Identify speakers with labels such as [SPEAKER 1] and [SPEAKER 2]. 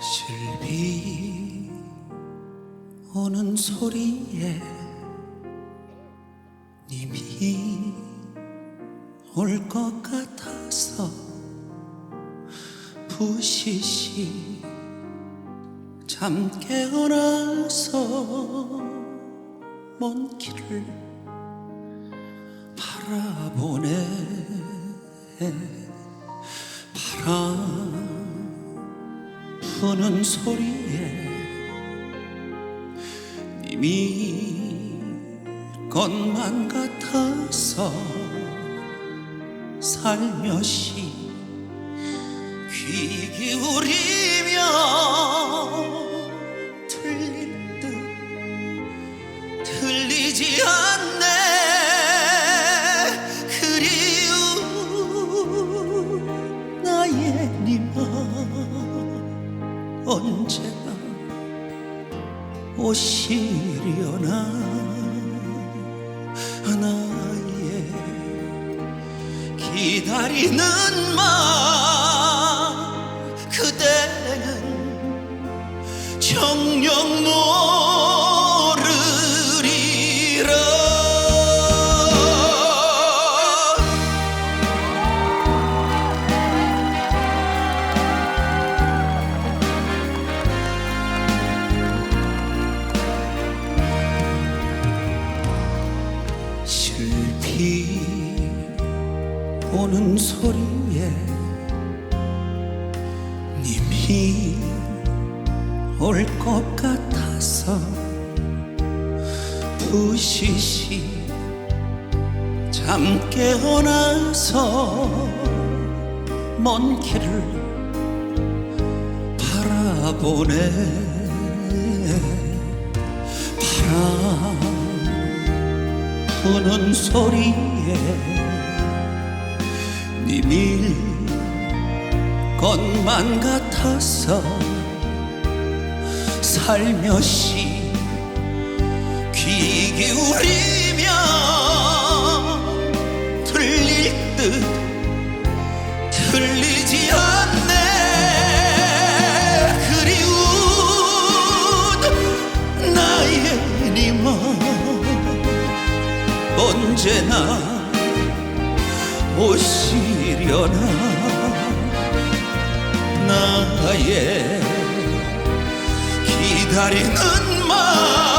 [SPEAKER 1] 실비 오는 소리에 님이 올 것 같아서 부시시 잠 깨어나서 먼 길을 바라보네. 바람 부는 소리에 님이 것만 같아서 살며시 귀 기울이며 들릴 듯 들리지 않네 언제나 오시려나 나의 기다리는 마음 그대는 정녕 모 슬피 오는 소리에 님이 올 것 같아서 부시시 잠 깨어나서 먼 길을 바라보네. 바람 부는 소리에 님일 것만 같아서 살며시 언제나 오시려나 나의 기다리는 마음